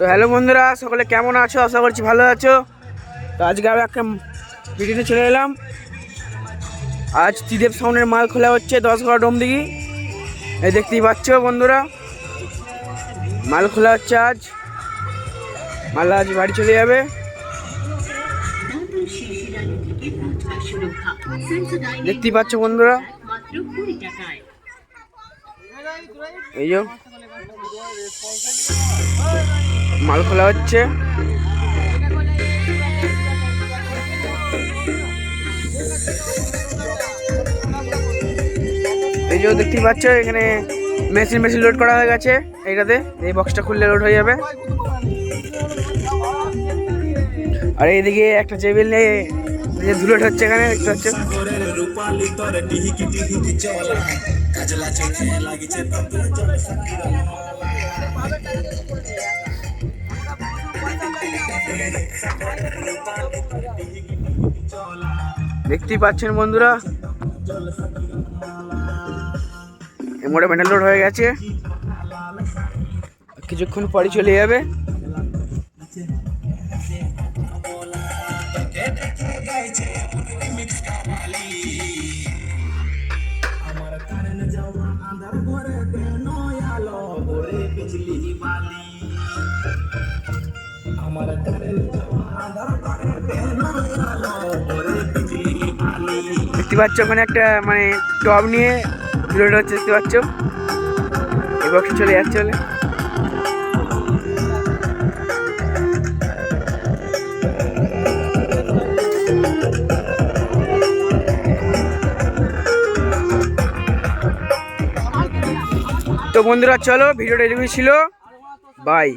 তো হ্যালো বন্ধুরা, সকলে কেমন আছো? আশা করছি ভালো আছো। তো আজকে আরও একটা ভিডিওতে চলে এলাম। আজ ত্রিদেব সাউন্ডের মাল খোলা হচ্ছে দশ ঘর ডোম দিঘি। এই দেখতেই পাচ্ছ বন্ধুরা। মাল খোলা হচ্ছে আজ। মাল আজ বাড়ি চলে যাবে। দেখতেই পাচ্ছ বন্ধুরা। এই মাল খোলা হচ্ছে। এই যে দেখতেই পাচ্ছ, এখানে মেশিন মেশিন লোড করা হয়ে গেছে এইটাতে। এই বক্সটা খুললে লোড হয়ে যাবে। আর এইদিকে একটা টেবিল নিয়ে ধুলোট হচ্ছে এখানে, দেখতে পাচ্ছ? দেখতেই পাচ্ছেন বন্ধুরা। মোটে মেটাল লোড হয়ে গেছে। কিছুক্ষণ পরই চলে যাবে। দেখতে পাচ্ছ ওখানে একটা মানে টব নিয়ে লোড হচ্ছে, দেখতে পাচ্ছ? বক্সে চলে যাচ্ছে বলে। তো বন্ধুরা, চলো, ভিডিওটা এটুকুই ছিল। বাই